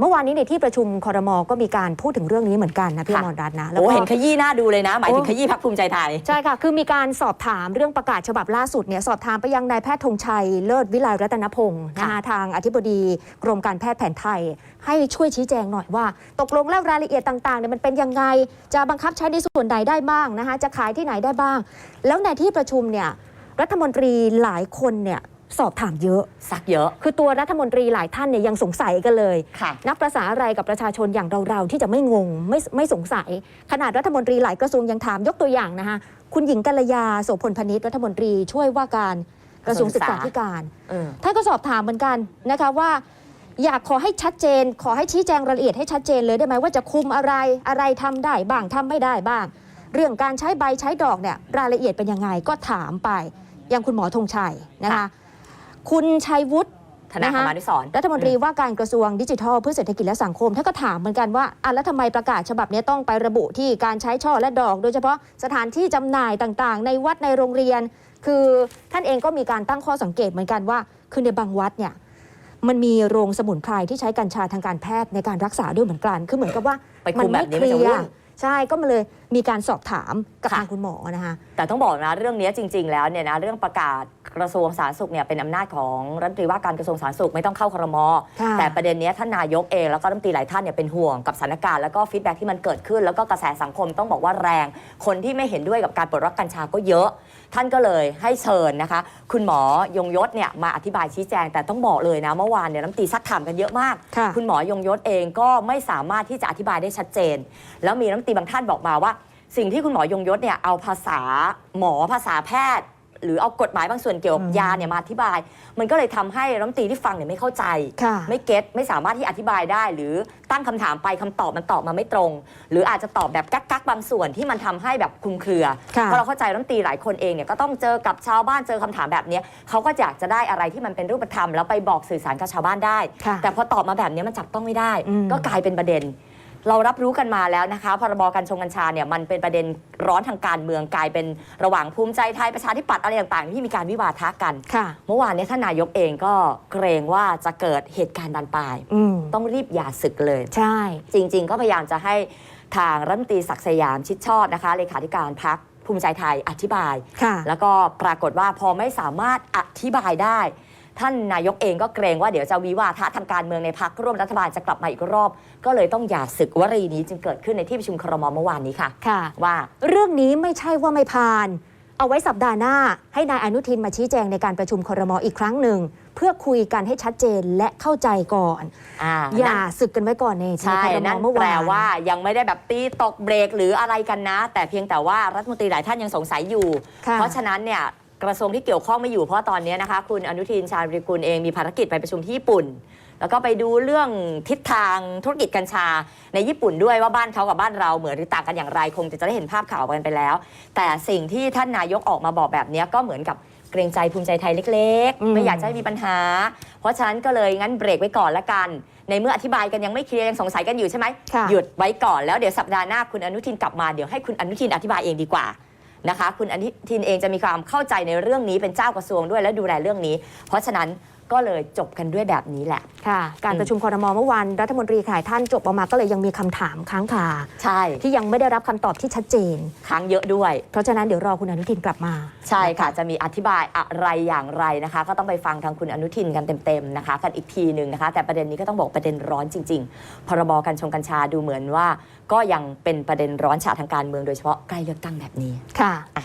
เมื่อวานนี้ในที่ประชุมคอรมอก็มีการพูดถึงเรื่องนี้เหมือนกันนะพี่อค่ะมรรัตน์นะแล้วโอ้ก็เห็นขยี้หน้าดูเลยนะ หมายถึงโอ้ขยี้พักภูมิใจไทย ใช่ค่ะ คือมีการสอบถามเรื่องประกาศฉบับล่าสุดเนี่ยสอบถามไปยังนายแพทย์ธงชัยเลิศวิไลรัตนพงศ์นะคะค่ะทางอธิบดีกรมการแพทย์แผนไทย ให้ช่วยชี้แจงหน่อยว่า ตกลงแล้วรายละเอียดต่างๆเนี่ยมันเป็นยังไงจะบังคับใช้ในส่วนใดได้บ้างนะคะจะขายที่ไหนได้บ้าง แล้วในที่ประชุมเนี่ยรัฐมนตรีหลายคนเนี่ย สอบถามเยอะ ซักเยอะ คือตัวรัฐมนตรีหลายท่านเนี่ยยังสงสัยกันเลย ค่ะ นับประษาอะไรกับประชาชนอย่างเราๆที่จะไม่งงไม่ไม่สงสัย ขนาดรัฐมนตรีหลายกระทรวงยังถามยกตัวอย่างนะคะคุณหญิงกัลยาโสพลพนิษฐ์รัฐมนตรีช่วยว่าการกระทรวงศึกษาธิการ เออ ท่านก็สอบถามเหมือนกันนะคะว่า อยากขอให้ชัดเจน ขอให้ชี้แจงรายละเอียดให้ชัดเจนเลยได้ไหมว่าจะคุมอะไรอะไรทำได้บ้างทำไม่ได้บ้าง เรื่องการใช้ใบใช้ดอกเนี่ยรายละเอียดเป็นยังไงก็ถามไปยังคุณหมอธงชัยนะคะ ค่ะ คุณชัยวุฒิธนาคนะคะมานุสรณ์รัฐมนตรีว่าการกระทรวงดิจิทัลเพื่อเศรษฐกิจและสังคมท่านก็ถามเหมือนกันว่าอะแล้วทำไมประกาศฉบับนี้ต้องไประบุที่การใช้ช่อและดอก โดยเฉพาะสถานที่จำหน่ายต่างๆ ในวัดในโรงเรียน คือท่านเองก็มีการตั้งข้อสังเกตเหมือนกันว่า คือในบางวัดเนี่ยมันมีโรงสมุนไพรที่ใช้กัญชาทางการแพทย์ในการรักษาด้วยเหมือนกัน คือเหมือนกับว่าไปคุมแบบนี้เคมันลีจะยวุ่ร์น ใช่ก็มาเลยมีการสอบถามกับค่ะทางคุณหมอนะคะแต่ต้องบอกนะเรื่องนี้จริง ๆ แล้วเนี่ยนะเรื่องประกาศกระทรวงสาธารณสุขเนี่ยเป็นอำนาจของรัฐมนตรีว่าการกระทรวงสาธารณสุขไม่ต้องเข้าครมค่ะแต่ประเด็นเนี้ยท่านนายกเองแล้วก็รัฐมนตรีหลายท่านเนี่ยเป็นห่วงกับสถานการณ์แล้วก็ฟีดแบ็กที่มันเกิดขึ้น แล้วก็กระแสสังคมต้องบอกว่าแรง คนที่ไม่เห็นด้วยกับการปลดล็อกกัญชาก็เยอะ ท่านก็เลยให้เชิญนะคะ คุณหมอยงยศเนี่ยมาอธิบายชี้แจง แต่ต้องบอกเลยนะเมื่อวานเนี่ยน้ำตีซักถามกันเยอะมากค่ะคุณหมอยงยศเองก็ไม่สามารถที่จะอธิบายได้ชัดเจน แล้วมีน้ำตรีบางท่านบอกมาว่า สิ่งที่คุณหมอยงยศเนี่ยเอาภาษาหมอภาษาแพทย์ หรือเอากฎหมายบางส่วนเกี่ยวกับอืมยาเนี่ยมาอธิบาย มันก็เลยทำให้รัฐมนตรีที่ฟังเนี่ยไม่เข้าใจ ค่ะ ไม่เก็ตไม่สามารถที่อธิบายได้ หรือตั้งคำถามไปคำตอบมันตอบมาไม่ตรง หรืออาจจะตอบแบบกักกักๆบางส่วนที่มันทำให้แบบคลุมเครือ ค่ะ เพราะเราเข้าใจรัฐมนตรีหลายคนเองเนี่ยก็ต้องเจอกับชาวบ้านเจอคำถามแบบเนี้ยเขาก็อยากจะได้อะไรที่มันเป็นรูปธรรมแล้วไปบอกสื่อสารกับชาวบ้านได้ ค่ะ แต่พอตอบมาแบบเนี้ยมันจับต้องไม่ได้ อืม ก็กลายเป็นประเด็น เรารับรู้กันมาแล้วนะคะ พรบกัญชงกัญชาเนี่ยมันเป็นประเด็นร้อนทางการเมืองกลายเป็นระหว่างภูมิใจไทยประชาธิปัตย์อะไรต่างๆ ที่มีการวิวาทะกัน ค่ะ เมื่อวานเนี้ท่านนายกเองก็เกรงว่าจะเกิดเหตุการณ์บานปลาย อืมต้องรีบหย่าศึกเลย ใช่ จริง ๆ ก็พยายามจะให้ทางรัฐมนตรีศักดิ์สยามชิดชอบนะคะเลขาธิการพักภูมิใจไทยอธิบาย ค่ะ แล้วก็ปรากฏว่าพอไม่สามารถอธิบายได้ ท่านนายกเองก็เกรงว่าเดี๋ยวจะวิวาทะทางการเมืองในพักร่วมรัฐบาลจะกลับมาอีกรอบ ก็เลยต้องหย่าศึกวรีนี้จึงเกิดขึ้นในที่ประชุมครมเมื่อวานนี้ค่ะ ค่ะ ว่าเรื่องนี้ไม่ใช่ว่าไม่ผ่าน เอาไว้สัปดาห์หน้า ให้นายอนุทินมาชี้แจงในการประชุมครมอีกครั้งหนึ่ง เพื่อคุยกันให้ชัดเจนและเข้าใจก่อน อ่าอย่านั่นศึกกันไว้ก่อนในใช่ครมนั่นเมื่อแปลวาน ว่ายังไม่ได้แบบตีตกเบรกหรืออะไรกันนะ แต่เพียงแต่ว่ารัฐมนตรีหลายท่านยังสงสัยอยู่ ค่ะ เพราะฉะนั้นเนี่ย กระทรวงที่เกี่ยวข้องไม่อยู่เพราะตอนนี้นะคะ คุณอนุทินชาญวิริกุลเองมีภารกิจไปประชุมที่ญี่ปุ่น แล้วก็ไปดูเรื่องทิศทางธุรกิจกัญชาในญี่ปุ่นด้วยว่าบ้านเขากับบ้านเราเหมือนหรือต่างกันอย่างไรคงจะได้เห็นภาพข่าวกันไปแล้ว แต่สิ่งที่ท่านนายกออกมาบอกแบบนี้ก็เหมือนกับเกรงใจภูมิใจไทยเล็กอืมๆไม่อยากจะให้มีปัญหา เพราะฉะนั้นก็เลยงั้นเบรกไว้ก่อนละกัน ในเมื่ออธิบายกันยังไม่เคลียร์ยังสงสัยกันอยู่ใช่ไหมค่ะหยุดไว้ก่อนแล้วเดี๋ยวสัปดาห์หน้าคุณอนุทินกลับมาเดี๋ยวให้คุณอนุทินอธิบายเองดีกว่า นะคะ คุณอนุทินเองจะมีความเข้าใจในเรื่องนี้เป็นเจ้ากระทรวงด้วยและดูแลเรื่องนี้ เพราะฉะนั้น ก็เลยจบกันด้วยแบบนี้แหละ ค่ะ การอืมประชุมครมเมื่อวานรัฐมนตรีหลายท่านจบออกมาก็เลยยังมีคำถามค้างคาใช่ ที่ยังไม่ได้รับคำตอบที่ชัดเจน ค้างเยอะด้วย เพราะฉะนั้นเดี๋ยวรอคุณอนุทินกลับมา ใช่ค่ะ จะมีอธิบายอะไรอย่างไรนะคะ ก็ต้องไปฟังทางคุณอนุทินกันเต็มๆนะคะ กันอีกทีหนึ่งนะคะ แต่ประเด็นนี้ก็ต้องบอกประเด็นร้อนจริง ๆ พรบกัญชงกัญชาดูเหมือนว่า ก็ยังเป็นประเด็นร้อนฉาทางการเมืองโดยเฉพาะใกล้เลือกตั้งแบบนี้ค่ะอะ